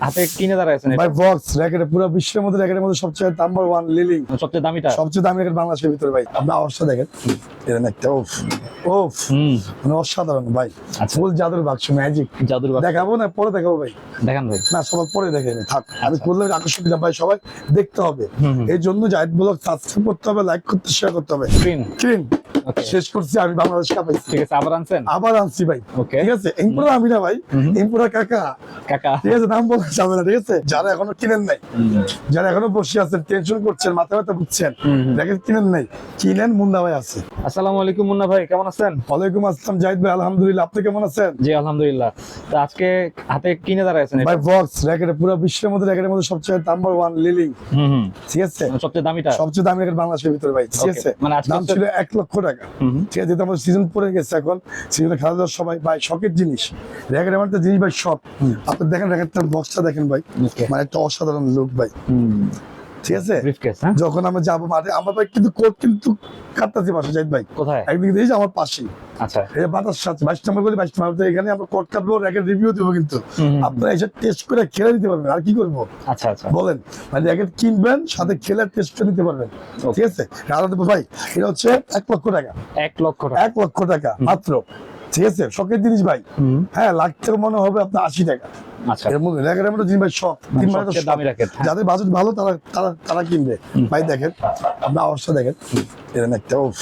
হাতে কিনে দাঁড়াইছেন ভাই বক্স র্যাকেটে পুরো বিশ্বের মধ্যে র্যাকেটের মধ্যে সবচেয়ে নাম্বার ওয়ান লিলিং সবচেয়ে দামিটা? সবচেয়ে দামি র্যাকেট বাংলাদেশের ভিতরে ভাই। আপনি আওয়াজটা দেখেন। এরকম একটা ওফ হুম। মানে অসাধারণ ভাই। আচ্ছা। ফুল জাদুর বাক্স ম্যাজিক জাদুর বাক্স। দেখাবো না পরে দেখাবো ভাই? দেখান ভাই। না সবার পরে দেখে নি থাক। আমি করলে আকর্ষণ দিলাম ভাই সবাই। দেখতে হবে। আচ্ছা। এই জন্য জাহিদ ব্লগ সাবস্ক্রাইব করতে হবে লাইক করতে শেয়ার করতে হবে। স্ক্রিন ক্রিম ওকে শেষ করছি আমি বাংলাদেশ কাপাইছি। ঠিক আছে আবার আনছেন? আবার আনছি ভাই। ওকে ঠিক আছে ইম্পুরা আমি না ভাই হুম। ইম্পুরা কাকা। কাকা। ঠিক আছে নাম বলা যাবে না ঠিক আছে? যারা এখনও কিনেন নাই যারা এখনও বসে আছেন টেনশন করছেন মাথা ব্যথা বুঝছেন। দেখেন কিনেন নাই। কিনেন মুন্দা ভাই আছে। আসসালামু আলাইকুম মুন্না ভাই কেমন আছেন? ওয়ালাইকুম আসসালাম জাহিদ ভাই আলহামদুলিল্লাহ আপনি কেমন আছেন? জি আলহামদুলিল্লাহ। তো আজকে হাতে কিনে দাঁড়াইছেন? ভাই বক্স র্যাকেটে পুরো বিশ্বের মধ্যে র্যাকেটের মধ্যে সবচেয়ে নাম্বার ওয়ান লিলিং হুম ঠিক আছে? সবচেয়ে দামিটা? সবচেয়ে দামি র্যাকেট বাংলাদেশের ভিতরে ভাই ঠিক আছে? মানে আজকে দাম ছিল এক লক্ষ টাকা। ঠিক আছে আমার সিজন পরে গেছে এখন সিজনে খেলাধুলার সবাই ভাই শখের জিনিস। র্যাকেট আমার জিনিস ভাই শখ। আপনি দেখেন র্যাকেটটার বক্সটা দেখেন ভাই. মানে একটা অসাধারণ লোক ভাই। ঠিক আছে? হ্যাঁ? যখন আমরা যাব মাঠে আমার ভাই কিন্তু কোর্ট কিন্তু কাটতাছি পাশে জাহিদ ভাই। কোথায়? একদিকে দিয়েছি আমার আচ্ছা। এই বাতাস সাথে বাইশ নম্বর করে বাইশ নম্বর এখানে আমরা কোর্ট কাটবো র্যাকেট রিভিউ দেবো কিন্তু। আপনারা এসে টেস্ট করে খেলে নিতে পারবেন আর কি করব? আচ্ছা আচ্ছা। বলেন মানে র্যাকেট কিনবেন সাথে খেলে টেস্ট করে নিতে পারবেন। ঠিক আছে? আর ভাই এটা হচ্ছে এক লক্ষ টাকা। এক লক্ষ টাকা। এক লক্ষ টাকা মাত্র। ঠিক আছে? শখের জিনিস ভাই। হ্যাঁ লাখ মনে হবে আপনার আশি টাকা। এর মধ্যে র্যাকেটের মধ্যে জিনিস ভাই শখ। তিন মানে। দামি হ্যাঁ। যাদের বাজেট ভালো তারা তারা তারা কিনবে। ভাই দেখেন আপনার আওয়াজটা দেখেন। এরকম একটা ওফ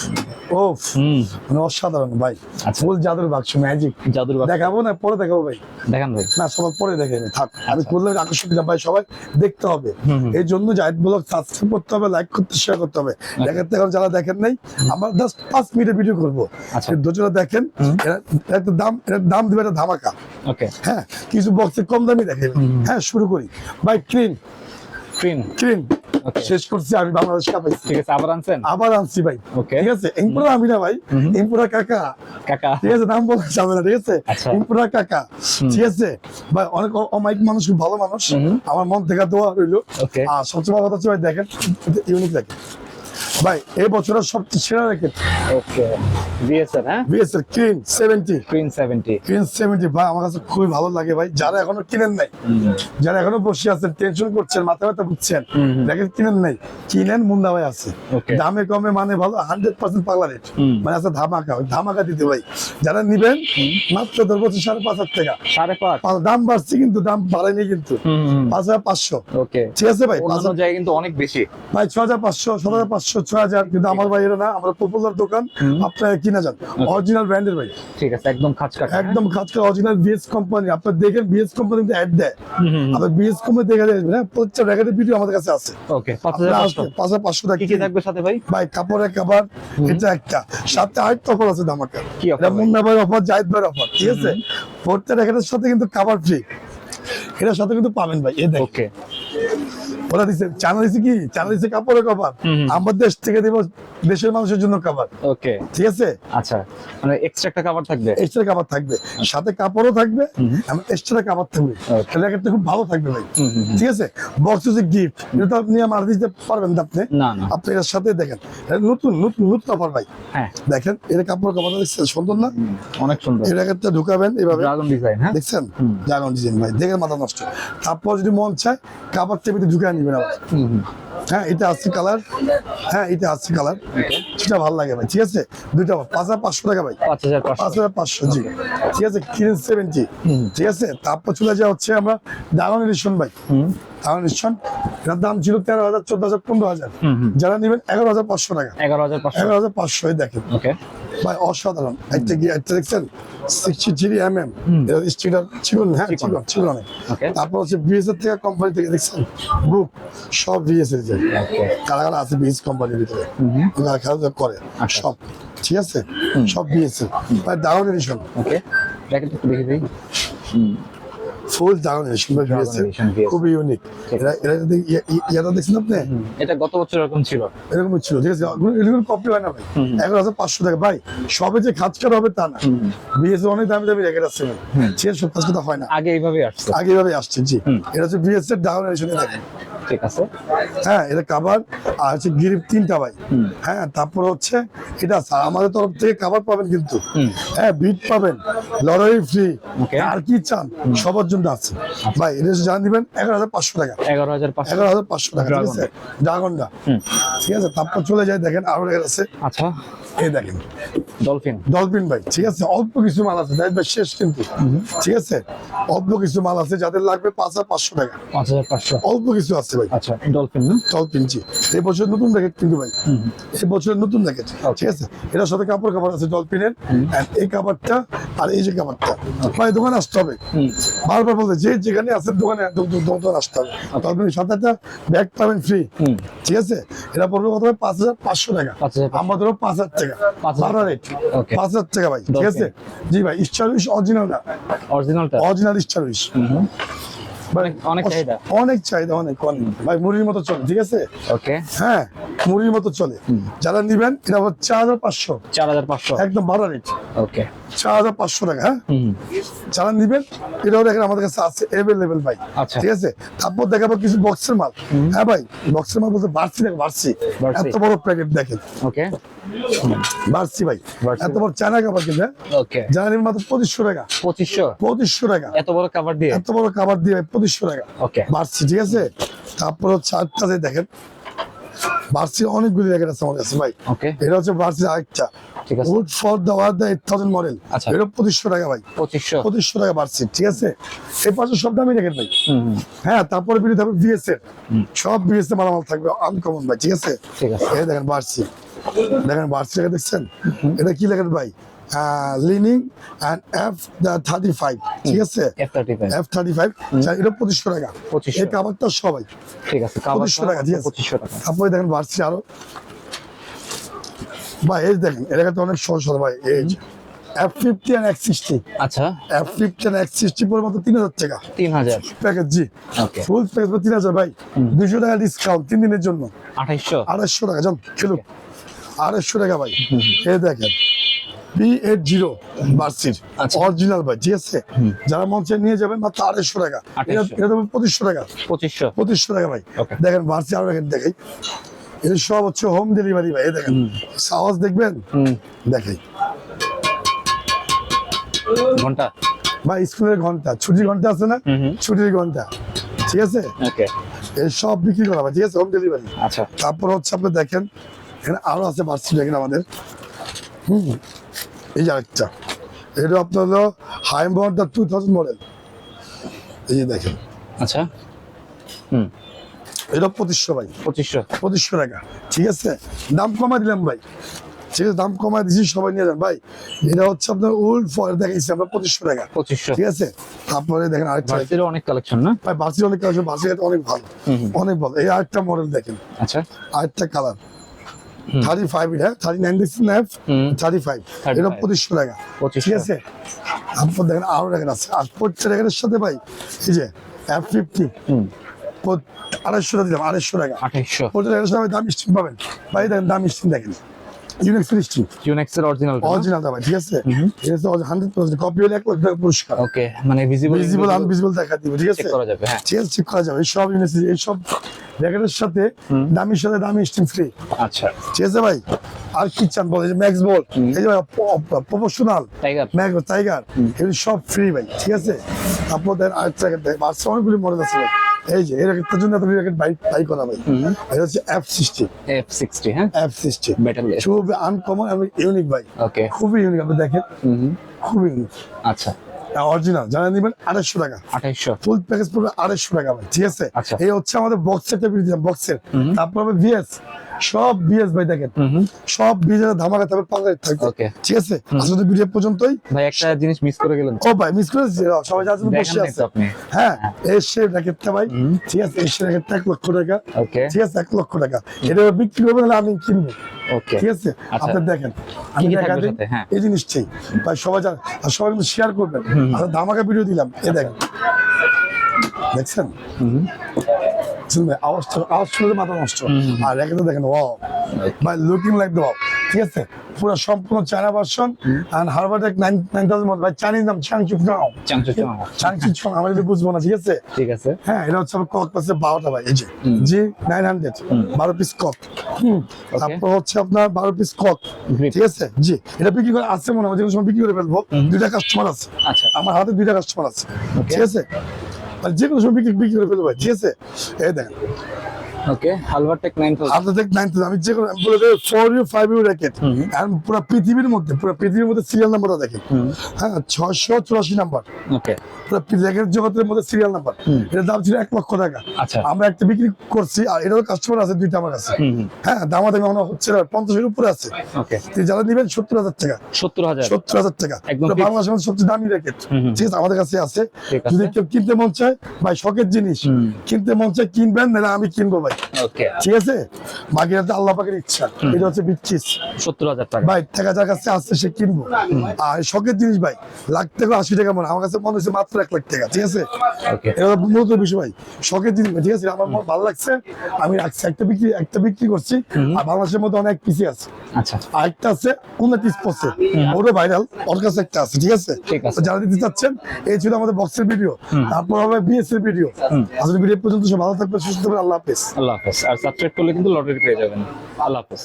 ওফ মানে অসাধারণ ভাই। আচ্ছা। ফুল জাদুর বাক্স ম্যাজিক জাদুর বাক্স। দেখাবো না পরে দেখাবো ভাই? দেখান ভাই। না সবার পরে দেখে নি থাক। আমি করলে আকর্ষণ দিলাম ভাই সবাই দেখতে হবে। আচ্ছা। এই জন্য জাহিদ ব্লগ সাবস্ক্রাইব করতে হবে লাইক করতে শেয়ার করতে হবে। দেখাতে এখন যারা দেখেন নাই আমরা জাস্ট পাঁচ মিনিটের ভিডিও করব। আচ্ছা। দুজনে দেখেন। এরা- দাম এর দাম দিবে একটা ধামাকা। ওকে। হ্যাঁ কিছু বক্সে কম দামি দেখেন হ্যাঁ শুরু করি। ভাই ক্রিম শেষ করছি আমি বাংলাদেশ কাপাইছি ঠিক আছে আবার আনছেন? আবার আনছি ভাই। ওকে ঠিক আছে ইম্পুরা আমি না ভাই। ইম্পুরা কাকা। কাকা। ঠিক আছে নাম বলা যাবে না ঠিক আছে? আচ্ছা। ইম্পুরা কাকা। ঠিক আছে? ভাই অনেক অমায়িক মানুষ খুব ভালো মানুষ। আমার মন থেকে দোয়া রইল। আর সবচেয়ে ভালো কথা হচ্ছে ভাই দেখেন ইউনিক দেখেন। ভাই এই বছরের সবচেয়ে সেরা র্যাকেট। ওকে বিএসএর হ্যাঁ? BSL screen seventy screen 70 screen seventy ভাই আমার কাছে খুবই ভালো লাগে ভাই। যারা এখনও কিনেন নাই যারা এখনও বসে আছেন টেনশন করছেন মাথা ব্যথা হুম। র্যাকেট কিনেন নাই কিনেন মুন্দা ভাই আছে. দামে কমে মানে ভালো হান্ড্রেড পার্সেন্ট পাগলা রেট মানে আছে ধামাকা ধামাকা দিতে ভাই। যারা নিবেন মাত্র ধর বছর সাড়ে পাঁচ হাজার টাকা। সাড়ে পাঁচ। দাম বাড়ছে কিন্তু দাম বাড়েনি কিন্তু। পাঁচ হাজার পাঁচশো। ওকে। ঠিক আছে ভাই পাঁচ হাজার- কিন্তু অনেক বেশি। ভাই ছ হাজার পাঁচশো সাত হাজার পাঁচশো। ছয় হাজার কিন্তু আমার ভাই এটা না আমরা পপুলার দোকান আপনার কিনা যান। অরিজিনাল ব্র্যান্ডের ভাই। ঠিক আছে একদম খাঁচ একদম খাতকা অরিজিনাল বিএস কোম্পানি আপনার দেখেন বিএস কোম্পানি অ্যাড দেয়। হুম, হুম, হুম। আপনার বিএস কোম্পানি দেখে দেখবেন প্রত্যেকটা র্যাকেটের ভিডিও আমাদের কাছে আছে। ওকে পাঁচ হাজার পাঁচশো টাকা কি কি থাকবে সাথে ভাই? ভাই কাপড়ের কাবার এটা একটা। সাথে আরেকটা অফার আছে ধামাকা। এটা মুন্না ভাই? অফার জাহিদ ভাইয়ের অফার ঠিক আছে? প্রত্যেক সাথে কিন্তু কাবার ফ্রি এটার সাথে কিন্তু পাবেন ভাই দেখ ওকে ওরা দিচ্ছে চানা দিচ্ছে কি? চানা দিচ্ছে কাপড়ের কভার। আমার দেশ থেকে দিব দেশের মানুষের জন্য কাবার ওকে ঠিক আছে? আচ্ছা মানে এক্সট্রা একটা কাভার থাকবে? এক্সট্রা কাবার থাকবে। সাথে কাপড়ও থাকবে এবং এক্সট্রা কাবার থাকবে। Okay. র্যাকেটটা খুব ভালো থাকবে ভাই। ঠিক আছে? বক্স হচ্ছে গিফট এটা তো আপনি আমার দিতে পারবেন না আপনি। না না। আপনি এর সাথে দেখেন। নতুন নতুন নতুন অফার ভাই। হ্যাঁ। দেখেন এটা কাপড় কাপড়টা দেখছেন? সুন্দর না? অনেক সুন্দর। এই র্যাকেটটা ঢুকাবেন এভাবে। ড্রাগন ডিজাইন হ্যাঁ? দেখছেন। জাগান ডিজাইন ভাই। দেখেন মাথা নষ্ট। তারপর যদি মন চায় কাপড় টেবিতে ঢুকায় নিবেন আবার। হ্যাঁ এটা আসছে কালার। হ্যাঁ এটা আসছে কালার। সেটা ভালো লাগে ভাই ঠিক আছে? দুইটা পাঁচ হাজার পাঁচশো টাকা ভাই। পাঁচ হাজার পাঁচ পাঁচশো হাজার পাঁচশো জি। ঠিক আছে কিরেন সেভেন্টি ঠিক আছে তারপর চলে যা হচ্ছে আমরা দারুণ এডিশন ভাই। দারুণ এডিশন এটার দাম ছিল তেরো হাজার চোদ্দ হাজার পনেরো হাজার। যারা নেবেন এগারো হাজার পাঁচশো টাকা। এগারো হাজার এগারো হাজার পাঁচশো দেখেন। ভাই অসাধারণ। একটা গিয়ে একটা দেখছেন? Sixty three M M. Sticker ছিল না? হ্যাঁ ছিল ছিল অনেক। তারপর হচ্ছে বিএসএর থেকে কোম্পানি থেকে দেখছেন? গ্রুপ সব বিএস যে। কারা কারা আছে বিএস কোম্পানির ভিতরে। খেলাধুলা করে আচ্ছা। সব। ঠিক আছে? সব বিএস এর। ভাই দারুণ এডিশন। ওকে দেখি হুম। ফুল ডাউন edition BS খুবই ইউনিক এটা এটা ইয়ে- ইয়ে- ইয়াটা দেখছেন আপনি? এটা গত বছর এরকম ছিল। এরকম ছিল ঠিক আছে? এরকম কপি হয় না ভাই। এখন আছে পাঁচশো টাকা। ভাই সবে যে খাজকার হবে তা না। বিএসএ বিএস অনেক দামি দামি রেখে আসছে সে সব কাজ কথা হয় না। আগে এইভাবে আসছে আগে এইভাবে আসছে জি। এটা হচ্ছে বিএস এর ডাউন এডিশনে দেখেন ঠিক আছে? হ্যাঁ এটা আর হচ্ছে গিরিপ তিনটা ভাই। হ্যাঁ তারপর হচ্ছে এটা আমাদের তরফ থেকে পাবেন কিন্তু। হ্যাঁ বিট পাবেন। লটারি ফ্রি আর কি চান সবার জন্য আছে। ভাই এটা জান দিবেন এগারো হাজার পাঁচশো টাকা। এগারো হাজার পাঁচশো। এগারো হাজার পাঁচশো টাকা ঠিক আছে? ড্রাগনটা ঠিক আছে তারপর চলে যায় দেখেন আরও আছে। আচ্ছা। এই দেখেন। ডলফিন। ডলফিন ভাই ঠিক আছে? অল্প কিছু মাল আছে শেষ কিন্তু। ঠিক আছে? অল্প কিছু মাল আছে যাদের লাগবে পাঁচ হাজার পাঁচশো টাকা। পাঁচ হাজার পাঁচশো। অল্প কিছু আছে ভাই। আচ্ছা ডলফিন না? ডলফিন জি। এই বছর নতুন র্যাকেট কিন্তু ভাই। এই বছরের নতুন র্যাকেট ঠিক আছে? এটার সাথে কাপড় কাপড় আছে ডলফিনের। এই কাপড়টা আর এই যে কাপড়টা। ভাই দোকানে আসতে হবে। বারবার বলতে যে যেখানে আছে দোকানে দো- দো- আসতে হবে। ডলফিনের সাথে একটা ব্যাগ পাবেন ফ্রি ঠিক আছে? এটা পড়বে কত পাঁচ হাজার পাঁচশো টাকা। 5,500 আমাদেরও পাঁচ হাজার টাকা। রেট পাঁচ হাজার টাকা ভাই। ঠিক আছে? জি ভাই স্টারউইশ অরিজিনাল না। অরিজিনালটা অরিজিনাল স্টারউইশ অনেক অনেক চাহিদা। অনেক চাহিদা অনেক অনেক। ভাই মুড়ির মতো চলে ঠিক আছে? ওকে হ্যাঁ মুড়ির মতো চলে। যারা নিবেন এটা হচ্ছে চার হাজার পাঁচশো। চার হাজার পাঁচশো। একদম রেট ওকে চার হাজার পাঁচশো টাকা হ্যাঁ? যারা নিবেন এটাও দেখেন আমাদের কাছে আছে অ্যাভেলেবেল ভাই। আচ্ছা। ঠিক আছে? তারপর দেখাবো কিছু বক্সের মাল। হ্যাঁ ভাই বক্সের মাল বলতে বাড়ছি দেখো বাড়ছি। এত বড় প্যাকেট দেখেন। ওকে বাড়ছি ভাই এত বড় চায়না হ্যাঁ? নিবেন মাত্র পঁচিশশো টাকা। পঁচিশশো? পঁচিশশো টাকা। এত বড় কাভার দিয়ে? এত বড় কাবার দিয়ে পঁচিশশো টাকা। বাড়ছি ঠিক আছে? তারপর হচ্ছে যে দেখেন। অনেকগুলি র্যাকেট আছে আমার কাছে ভাই। এটা হচ্ছে বাড়ছি আরেকটা। ঠিক আছে। Wood for the war the eight thousand model আচ্ছা। এটা পঁচিশশো টাকা ভাই। পঁচিশশো। পঁচিশশো টাকা বাড়ছি ঠিক আছে? এই পাশে সব দামই র্যাকেট ভাই। হুম হুম, হ্যাঁ তারপরে থাকবে সব বিএস এর মালামাল থাকবে আনকমন ভাই ঠিক আছে। এই দেখেন বাড়ছি। দেখেন লেখা দেখছেন? এটা কি লেখেন ভাই? Li-Ning and F thirty five ঠিক আছে? এফ থার্টি ফাইভ এটা পঁচিশশো টাকা। এই কাবারটা সবাই। ঠিক আছে 2500 টাকা, ঠিক আছে। পঁচিশশো টাকা। তারপরে দেখেন বাড়ছি আরও। ভাই এই দেখেন এটা তো অনেক সহজ ভাই এই F fifty and X sixty আচ্ছা। F fifty and X sixty পরে মাত্র তিন হাজার টাকা। তিন হাজার। প্যাকেজ জি। ফুল প্যাকেজ তিন হাজার ভাই। দুশো টাকা ডিসকাউন্ট তিন দিনের জন্য। আঠাইশশো। আড়াইশো টাকা যান খেলুন আড়াইশো টাকা ভাই। এই দেখেন বি এইট জিরো বার্সির আচ্ছা। অরিজিনাল ভাই ঠিক আছে? যারা মঞ্চে নিয়ে যাবেন মাত্র আড়াইশো টাকা। এটা 2800 পঁচিশশো টাকা। পঁচিশশো। পঁচিশশো টাকা ভাই। দেখেন বার্সি আরও দেখেন দেখাই এটা সব হচ্ছে হোম ডেলিভারি ভাই দেখেন। সাহস দেখবেন? দেখাই ঘণ্টা। ভাই স্কুলের ঘণ্টা ছুটির ঘণ্টা আছে না? ছুটির ঘণ্টা ঠিক আছে? সব বিক্রি করা ঠিক আছে হোম ডেলিভারি আচ্ছা। তারপর হচ্ছে আপনি দেখেন এখানে আরও আছে বার্সি দেখেন আমাদের। হুম এই যে আরেকটা। এটা আপনার হলো হাইমবর দ্য টু থাউজেন্ড মডেল এই যে দেখেন। আচ্ছা। হুম এটা পঁচিশশো ভাই। পঁচিশশো। পঁচিশশো টাকা। ঠিক আছে? দাম কমাই দিলাম ভাই। ঠিক আছে দাম কমাই দিয়েছি সবাই নিয়ে যান। ভাই এটা হচ্ছে আপনার ওল্ড ফয়ের দেখাইছি আমরা পঁচিশশো টাকা। পঁচিশশো। ঠিক আছে? তারপরে দেখেন আরেকটা। অনেক কালেকশন না? ভাই বাসি অনেক কাজ বাসি অনেক ভালো। অনেক ভালো। এই আরেকটা মডেল দেখেন। আচ্ছা। আরেকটা কালার থার্টি ফাইভ এটা থার্টি নাইন না থার্টি ফাইভ এটা পঁচিশশো টাকা। ঠিক আছে? তারপর দেখেন আরও দেখেন আছে। আর প্রত্যেক টাকার সাথে ভাই এই যে এফ ফিফটি আড়াইশো টাকা দিলাম আড়াইশো টাকা। আড়াইশো। প্রত্যেক টাকার সাথে দাম স্টিম পাবেন। ভাই দেখেন দাম স্টিম দেখেন। ইউনিক্স ইউনেক্সের অরিজিনাল অরিজিনাল ভাই ঠিক আছে? এটা হচ্ছে হান্ড্রেড পার্সেন্ট কপি হলে এক লাখ টাকা পুরস্কার ওকে মানে ভিজিবল ভিজিবল আনভিজিবল দেখা দিবে ঠিক আছে? চেক করা যাবে হ্যাঁ। চেক করা যাবে এইসব ইউনিক্স এইসব জ্যাকেটের সাথে দামির সাথে দামি স্টিম ফ্রি আচ্ছা। ঠিক আছে ভাই? আর কি চান বল এই যে ম্যাক্স বল এই যে প্রফেশনাল টাইগার ম্যাক্স টাইগার এগুলো সব ফ্রি ভাই ঠিক আছে? আরেকটা দেয় বাচ্চা অনেকগুলি মডেল আছে ভাই। এই যে এই র্যাকেটটার জন্য র্যাকেট বাই বাই করা ভাই এটা হচ্ছে এফ সিক্সটি এফ সিক্সটি হ্যাঁ? এফ সিক্সটি মেটাল খুবই আনকমন এবং ইউনিক ভাই ওকে খুবই ইউনিক আপনি দেখেন। খুবই ইউনিক আচ্ছা। অরিজিনাল জানা নিবেন আড়াইশো টাকা। আড়াইশো। ফুল প্যাকেজ পড়বে আড়াইশো টাকা ভাই। ঠিক আছে? আচ্ছা। এই হচ্ছে আমাদের বক্সের বক্সের তারপর হবে ভিএস সব বিএস ভাই দেখেন। সব বিএস ধামাকা থাকবে পাঙ্গাই থাকবে. ঠিক আছে? আসলে ভিডিও পর্যন্তই ভাই একটা জিনিস মিস করে গেলেন। ও ভাই মিস করেছি। ও, সবাই জন্য বসে আছে। হ্যাঁ এই সে র্যাকেটটা ভাই। ঠিক আছে এই সে র্যাকেটটা এক লক্ষ টাকা। ওকে ঠিক আছে এক লক্ষ টাকা। এটা বিক্রি করবেন তাহলে আমি কিনবো। ওকে ঠিক আছে? আচ্ছা। আপনি দেখেন। আমি হ্যাঁ। এই জিনিসটাই। ভাই সবাই আর সবাই কিন্তু শেয়ার করবেন। আর ধামাকা ভিডিও দিলাম। এই দেখেন। দেখছেন? আওয়াজটা আওয়াজ শুনলে মাথা নষ্ট। আর একে তো দেখেন ওয়াও ভাই লুকিং লাইক দ্য ঠিক আছে? পুরো সম্পূর্ণ চায়না ভার্সন এন্ড হারবারটেক নাইন নাইন থাউজেন্ড ভাই চাইনিজ নাম চাংচু চাংচু চং আমরা যদি বুঝব না ঠিক আছে? ঠিক আছে। হ্যাঁ এটা হচ্ছে আমার কক বারোটা ভাই এই যে জি নাইন হান্ড্রেড বারো পিস কক তারপর হচ্ছে আপনার বারো পিস কক ঠিক আছে? জি এটা বিক্রি করে আছে মনে হয় যে সময় বিক্রি করে ফেলব। দুইটা কাস্টমার আছে। আচ্ছা। আমার হাতে দুইটা কাস্টমার আছে ঠিক আছে? মানে যে কোনো সময় বিক্রি বিক্রি করে ফেলব ভাই ঠিক দেখেন। ওকে হালভারটেক নাইন থাউজেন্ড আপনার আমি যে কোনো বলে দেবো four U five U racket আর পুরো পৃথিবীর মধ্যে পুরো পৃথিবীর মধ্যে সিরিয়াল নাম্বারটা দেখেন। হ্যাঁ ছয়শো চুরাশি নাম্বার ওকে পুরো র্যাকেট জগতের মধ্যে সিরিয়াল নাম্বার হুম। দাম ছিল এক লক্ষ টাকা। আচ্ছা। আমরা একটা বিক্রি করছি আর এটারও কাস্টমার আছে দুইটা আমার কাছে। হুম হুম। হ্যাঁ হচ্ছে না পঞ্চাশের উপরে আছে। ওকে তো যারা নিবেন সত্তর হাজার টাকা। টাকা। একদম বাংলাদেশের মধ্যে সবচেয়ে দামি র্যাকেট হুম হুম। ঠিক আছে আমাদের কাছে আছে। যদি কেউ কিনতে মন চায় ভাই শখের জিনিস। কিনতে মন চায় কিনবেন নাহলে আমি কিনবো ভাই। ঠিক আছে? বাকিটা তো আল্লাহ পাকের ইচ্ছা। এটা হচ্ছে বিচ্ছিস। সত্তর হাজার টাকা। ভাই টাকা যার কাছে আসছে সে কিনবো। আর শখের জিনিস ভাই লাখ টাকা আশি টাকা মনে আমার কাছে মনে হচ্ছে মাত্র এক লাখ টাকা ঠিক আছে? এটা মূলত বিষয় ভাই। শখের জিনিস ঠিক আছে? আমার ভালো লাগছে। আমি রাখছি একটা বিক্রি একটা বিক্রি করছি। আর বাংলাদেশের মধ্যে অনেক পিসি আছে। আচ্ছা। আরেকটা আছে উনত্রিশ পথে ওটা ভাইরাল ওর কাছে একটা আছে ঠিক আছে? যারা দিতে চাচ্ছেন এই ছিল আমাদের বক্সের ভিডিও তারপর হবে বিএস এর ভিডিও আসলে ভিডিও পর্যন্ত সব ভালো থাকবে সুস্থ থাকবে আল্লাহ হাফেজ। আল্লাহ হাফেজ। আর সাবস্ক্রাইব করলে কিন্তু লটারি পেয়ে যাবেন। আল্লাহ হাফেজ।